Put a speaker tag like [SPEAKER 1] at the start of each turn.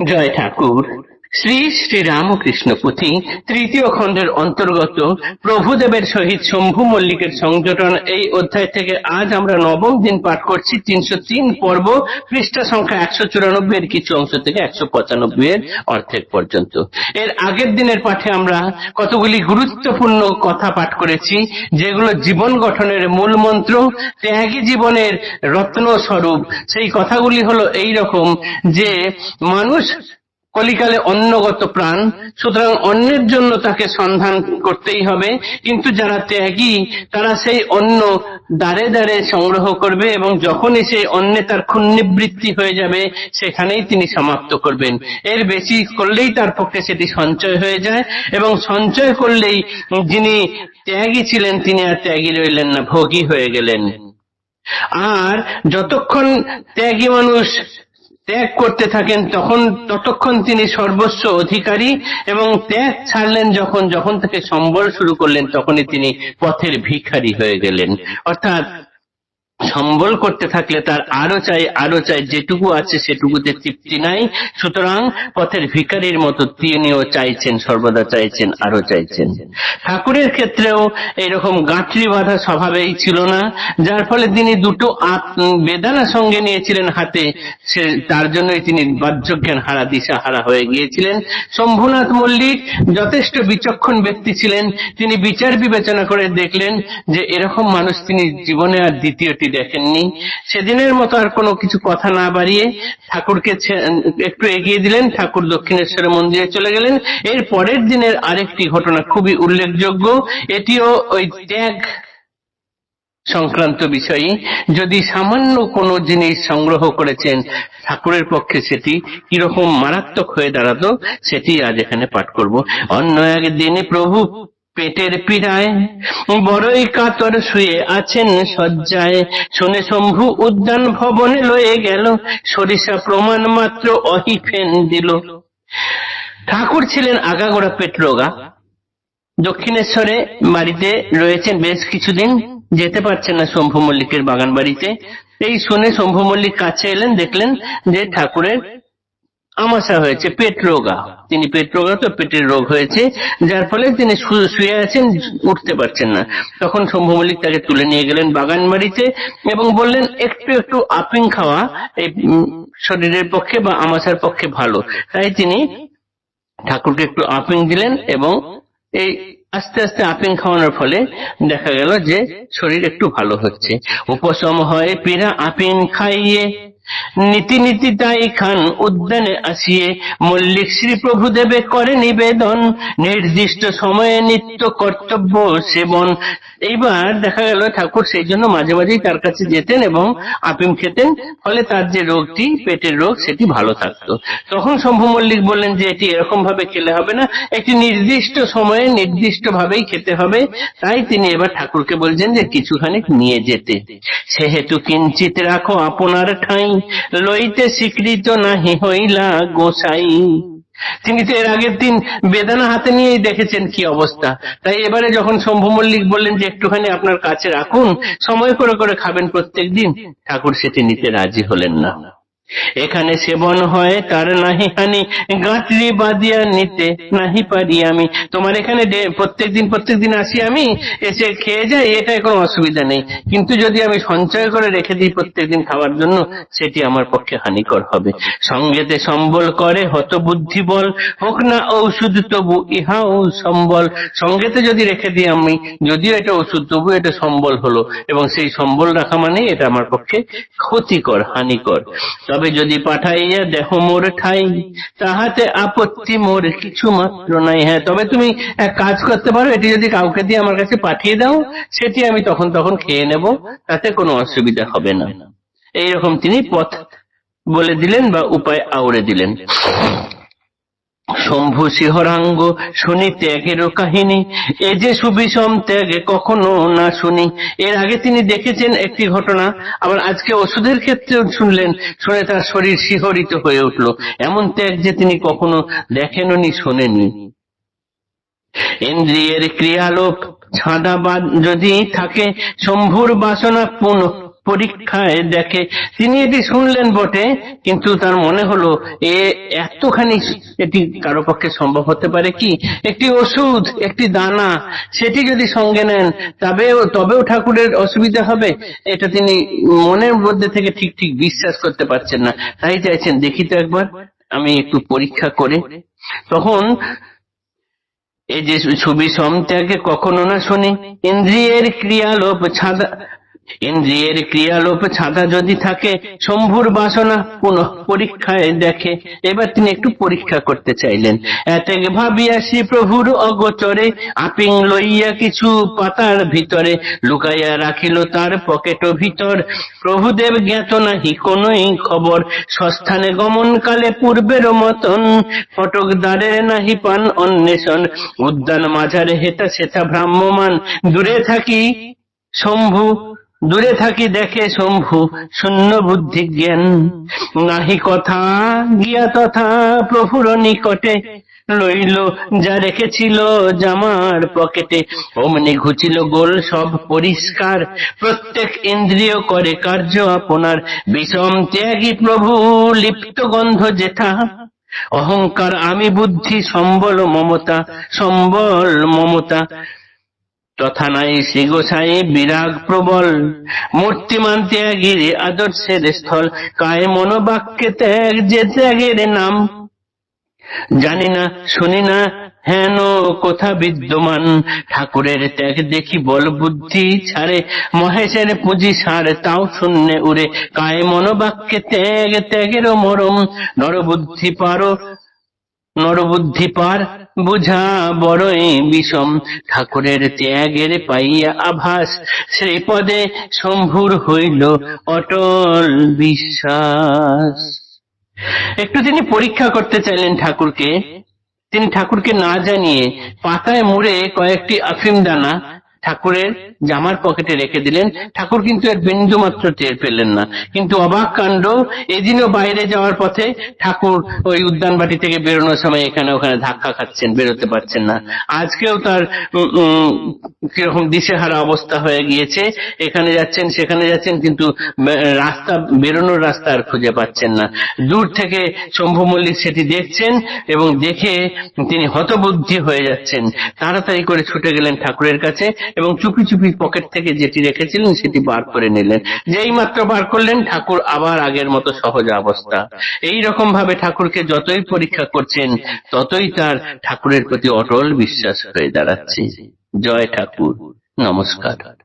[SPEAKER 1] জয় ঠাকুর শ্রী শ্রী রামকৃষ্ণ পুঁথি তৃতীয় খণ্ডের অন্তর্গত প্রভুদেবের সহিত শম্ভু মল্লিকের সংযোজন। এই অধ্যায় থেকে আজ আমরা নবম দিন পাঠ করছি, তিনশো তিন পর্ব, পৃষ্ঠা সংখ্যা একশো চুরানব্বই এর কিছু অংশ থেকে একশো পঁচানব্বই এর অর্ধেক পর্যন্ত। এর আগের দিনের পাঠে আমরা কতগুলি গুরুত্বপূর্ণ কথা পাঠ করেছি, যেগুলো জীবন গঠনের মূল মন্ত্র, ত্যাগী জীবনের রত্ন স্বরূপ সেই কথাগুলি হলো এই রকম যে, মানুষ কলিকালে অন্নগত প্রাণ, সুতরাং অন্যের জন্য তাকে সন্ধান করতেই হবে। কিন্তু যারা ত্যাগী, তারা সেই অন্য দাঁড়ে দাঁড়ে সংগ্রহ করবে এবং যখনই সেই অন্নে তার ক্ষুণ্ণিবৃত্তি হয়ে যাবে, সেখানেই তিনি সমাপ্ত করবেন। এর বেশি করলেই তার পক্ষে সেটি সঞ্চয় হয়ে যায় এবং সঞ্চয় করলেই যিনি ত্যাগী ছিলেন, তিনি আর ত্যাগী রইলেন না, ভোগী হয়ে গেলেন। আর যতক্ষণ ত্যাগী মানুষ ত্যাগ করতে থাকেন, তখন ততক্ষণ তিনি সর্বস্ব অধিকারী এবং ত্যাগ ছাড়লেন যখন যখন থেকে সম্বল শুরু করলেন, তখনই তিনি পথের ভিখারি হয়ে গেলেন। অর্থাৎ সম্বল করতে থাকলে তার আরও চাই আরও চাই, যেটুকু আছে সেটুকুতে তৃপ্তি নাই। সুতরাং পথের ভিখারির মতো তিনিও চাইছেন, সর্বদা চাইছেন, আরও চাইছেন। ঠাকুরের ক্ষেত্রেও এরকম গাঁটরি বাঁধা স্বভাবেই ছিল না, যার ফলে তিনি দুটো বেদানা সঙ্গে নিয়েছিলেন হাতে। সে তার জন্যই তিনি বাহ্যজ্ঞান হারা, দিশা হারা হয়ে গিয়েছিলেন। শম্ভুনাথ মল্লিক যথেষ্ট বিচক্ষণ ব্যক্তি ছিলেন। তিনি বিচার বিবেচনা করে দেখলেন যে এরকম মানুষ তিনি জীবনে আর দ্বিতীয়টি দেখেননি। সেদিনের মতো আর কোনো কিছু কথা না বাড়িয়ে ঠাকুরকে একটু এগিয়ে দিলেন, ঠাকুর দক্ষিণেশ্বরের মন্দিরে চলে গেলেন। এর পরের দিনের আরেকটি ঘটনা খুবই উল্লেখযোগ্য। এটিও ওই ত্যাগ সংক্রান্ত বিষয়ে যদি সামান্য কোনো জিনিস সংগ্রহ করেছেন, ঠাকুরের পক্ষে সেটি কীরকম মারাত্মক হয়ে দাঁড়াতো, সেটি আজ এখানে পাঠ করব। অন্য একদিনে প্রভু পেটের পীড়ায়, বড়ই কাতর শুয়ে আছেন শয্যায়। শুনে শম্ভু, উদ্যান ভবনে লয়ে গেল, সরিষা প্রমাণ মাত্র অহিফেন দিল। ঠাকুর ছিলেন আগাগোড়া পেট রোগা। দক্ষিণেশ্বরে বাড়িতে রয়েছেন বেশ কিছুদিন, যেতে পারছেন না শম্ভু মল্লিকের বাগান বাড়িতে এই শুনে শম্ভু মল্লিক কাছে এলেন, দেখলেন যে ঠাকুরের আমাশা হয়েছে পেট রোগা। তিনি পেট রোগা তো পেটের রোগ হয়েছে, যার ফলে তিনি শুয়ে আছেন, উঠতে পারছেন না। তখন শম্ভু মল্লিক তাকে তুলে নিয়ে গেলেন বাগান বাড়িতে এবং বললেন, একটু একটু আপিং খাওয়া এই শরীরের পক্ষে বা আমাশার পক্ষে ভালো। তাই তিনি ঠাকুরকে একটু আপিং দিলেন এবং এই আস্তে আস্তে আপিং খাওয়ানোর ফলে দেখা গেল যে শরীর একটু ভালো হচ্ছে। উপশম হয় পীড়া আপিং খাইয়ে। নীতি নীতি তাই খান উদ্যানে আসিয়ে, মল্লিক শ্রী প্রভু দেবে করে নিবেদন। নির্দিষ্ট সময়ে নিত্য কর্তব্য সেবন। এইবার দেখা গেল ঠাকুর সেই জন্য মাঝে মাঝেই তার কাছে যেতেন এবং আপিম খেতেন, ফলে তার যে রোগটি, পেটের রোগ, সেটি ভালো থাকতো। তখন শম্ভু মল্লিক বললেন যে, এটি এরকম ভাবে খেলে হবে না। একটি নির্দিষ্ট সময়ে নির্দিষ্ট ভাবেই খেতে হবে। তাই তিনি এবার ঠাকুরকে বলছেন যে কিছুখানি নিয়ে যেতে। সেহেতু কিঞ্চিত রাখো আপনার ঠাঁই। লইতে স্বীকৃত নাহি হইলা গোসাই। তিনি তো এর আগের দিন বেদানা হাতে নিয়েই দেখেছেন কি অবস্থা। তাই এবারে যখন শম্ভু মল্লিক বললেন যে একটুখানি আপনার কাছে রাখুন, সময় করে করে খাবেন প্রত্যেক দিন, ঠাকুর সেটি নিতে রাজি হলেন না। এখানে সেবন হয়, তার নাহি হানি গাঁটরি বাঁধিয়া নিতে নাহি পারি আমি। তোমার এখানে প্রত্যেক দিন প্রত্যেক দিন আসি আমি, এসে খেয়ে যাই, এটাই কোনো অসুবিধা নেই। কিন্তু যদি আমি সঞ্চয় করে রেখে দিই প্রত্যেক দিন খাওয়ার জন্য, সেটি আমার পক্ষে হানিকর হবে। সঙ্গেতে সম্বল করে হত বুদ্ধি বল, হোক না ঔষধ তবু ইহাও সম্বল। সঙ্গেতে যদি রেখে দিই আমি, যদিও এটা ওষুধ তবু এটা সম্বল হলো। এবং সেই সম্বল রাখা মানে এটা আমার পক্ষে ক্ষতিকর, হানিকর। তবে যদি পাঠাইয়া দেহ মোর ঠাই। তাহাতে আপত্তি মোর কিছু মাত্র নাই হ্যাঁ। তবে তুমি এক কাজ করতে পারো, এটি যদি কাউকে দিয়ে আমার কাছে পাঠিয়ে দাও, সেটি আমি তখন তখন খেয়ে নেব, তাতে কোনো অসুবিধা হবে না। এইরকম তিনি পথ বলে দিলেন বা উপায় আউড়ে দিলেন। শম্ভু শিহরাঙ্গ শুনি ত্যাগেরও কাহিনী। এ যে সুবিষম ত্যাগে কখনো না শুনি। এর আগে তিনি দেখেছেন একটি ঘটনা। আবার আজকে ওষুধের ক্ষেত্রেও শুনলেন, শুনে তার শরীর শিহরিত হয়ে উঠল। এমন ত্যাগ যে তিনি কখনো দেখেননি শোনেনি ইন্দ্রিয়ের ক্রিয়ালোপ ছাঁদাবাদ যদি থাকে, শম্ভুর বাসনা পুনঃ পরীক্ষায় দেখে তিনি এটি শুনলেন বটে, কিন্তু তার মনে হলো, এ এতখানি এটি কারও পক্ষে সম্ভব হতে পারে কি? একটি ওষুধ, একটি দানা, সেটি যদি সঙ্গে নেন, তবেও তবেও ঠাকুরের অসুবিধা হবে? এটা তিনি মনের মধ্যে থেকে ঠিক ঠিক বিশ্বাস করতে পারছেন না। তাই চাইছেন, দেখি তো একবার, আমি একটু পরীক্ষা করে। তখন এই যে ছবি সমত্যাগে কখনো না শুনি, ইন্দ্রিয়ের ক্রিয়ালোপ ছাদা ইন্দ্রিয়ের ক্রিয়ালোপ ছাদা যদি থাকে, শম্ভুর বাসনা পুনঃ পরীক্ষায় দেখে। এবার তিনি একটু পরীক্ষা করতে চাইলেন। এতেক ভাবিয়াসি প্রভুর অগোচরে, আপিং লইয়া কিছু পাতার ভিতরে লুকাইয়া রাখিল তার পকেট ভিতর। প্রভুদেব জ্ঞাত নাহি, কোনই খবর। সস্থানে গমনকালে পূর্বের মতন ফটক দ্বারে নাহি পান অন্বেষণ। উদ্যান মাঝারে হেতা সেথা ভ্রাম্যমান দূরে থাকি, শম্ভু দূরে থাকি দেখে শম্ভু শূন্য বুদ্ধি জ্ঞান। নাহি কথা, গিয়া তথা প্রভুর নিকটে লইল, যা রেখেছিল জামার পকেটে। অমনি ঘুচিল গোল, সব পরিষ্কার, প্রত্যেক ইন্দ্রিয় করে কার্য আপনার। বিষম ত্যাগী প্রভু, লিপ্ত গন্ধ যেথা। অহংকার আমি বুদ্ধি, সম্বল মমতা সম্বল মমতা। তথা নাই শ্রী গোসাই বিরাগ প্রবল। মূর্তিমান ত্যাগীর আদর্শের স্থল, কায় মনোবাক্যে ত্যাগ যে ত্যাগের নাম। জানি না, শুনি না, হেন কোথা বিদ্যমান। ঠাকুরের ত্যাগ দেখি বল বুদ্ধি ছাড়ে, মহেশের পুঁজি সার তাও শূন্যে উড়ে। কায় মনোবাক্যে ত্যাগ ত্যাগের মরম। নরবুদ্ধি পারো নরবুদ্ধি পার বুঝা বড়ই বিষম। ঠাকুরের ত্যাগের পাইয়া আভাস, শ্রীপদে শম্ভুর হইল অটল বিশ্বাস। একটু তিনি পরীক্ষা করতে চাইলেন ঠাকুরকে। তিনি ঠাকুরকে না জানিয়ে পাতায় মুড়ে কয়েকটি আফিম দানা ঠাকুরের জামার পকেটে রেখে দিলেন। ঠাকুর কিন্তু এর বিন্দু মাত্র টের পেলেন না। কিন্তু অবাক কাণ্ড, এদিনও বাইরে যাওয়ার পথে ঠাকুর ওই উদ্যান বাটি থেকে বেরোনোর সময় এখানে ওখানে ধাক্কা খাচ্ছেন, বেরোতে পারছেন না। আজকেও তার কীরকম দিশেহারা অবস্থা হয়ে গিয়েছে। এখানে যাচ্ছেন, সেখানে যাচ্ছেন, কিন্তু রাস্তা, বেরোনোর রাস্তা আর খুঁজে পাচ্ছেন না। দূর থেকে শম্ভু মল্লিক সেটি দেখছেন এবং দেখে তিনি হতবুদ্ধি হয়ে যাচ্ছেন। তাড়াতাড়ি করে ছুটে গেলেন ঠাকুরের কাছে। এবং চুপি চুপি পকেট থেকে যেটি রেখেছিলেন সেটি বার করে নিলেন। যেই মাত্র বার করলেন, ঠাকুর আবার আগের মতো সহজ অবস্থা। এই রকম ভাবে ঠাকুরকে যতই পরীক্ষা করছেন, ততই তার ঠাকুরের প্রতি অটল বিশ্বাস হয়ে দাঁড়াচ্ছে। জয় ঠাকুর। নমস্কার।